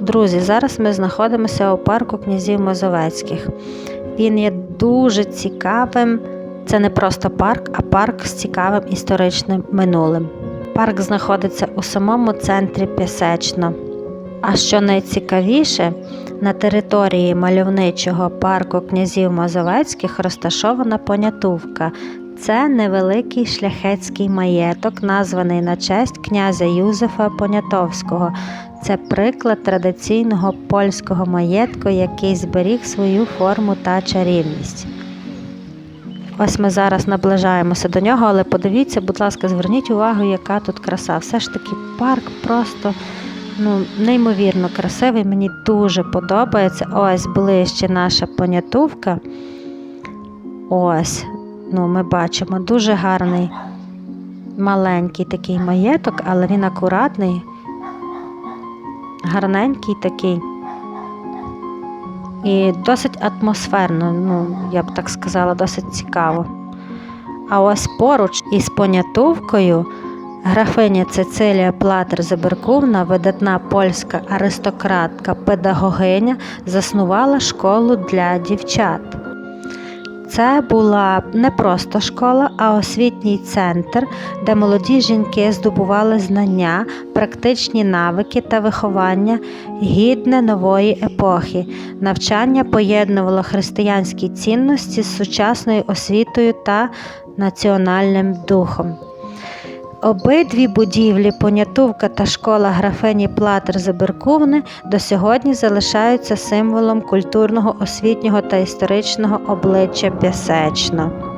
Друзі, зараз ми знаходимося у парку князів Мозовецьких. Він є дуже цікавим. Це не просто парк, а парк з цікавим історичним минулим. Парк знаходиться у самому центрі Пісечно. А що найцікавіше, на території мальовничого парку князів Мазовецьких розташована понятувка. Це невеликий шляхетський маєток, названий на честь князя Юзефа Понятовського. Це приклад традиційного польського маєтку, який зберіг свою форму та чарівність. Ось ми зараз наближаємося до нього, але подивіться, будь ласка, зверніть увагу, яка тут краса. Все ж таки парк просто ну, неймовірно красивий. Мені дуже подобається. Ось ближче наша понятувка. Ось, ну, ми бачимо дуже гарний маленький такий маєток, але він акуратний, гарненький такий. І досить атмосферно, ну, я б так сказала, досить цікаво. А ось поруч із понятовкою графиня Цицилія Платер Заберковна, видатна польська аристократка, педагогиня, заснувала школу для дівчат. Це була не просто школа, а освітній центр, де молоді жінки здобували знання, практичні навики та виховання гідне нової епохи. Навчання поєднувало християнські цінності з сучасною освітою та національним духом. Обидві будівлі, понятовка та школа графині Платер Заберковни до сьогодні залишаються символом культурного, освітнього та історичного обличчя Пісечно.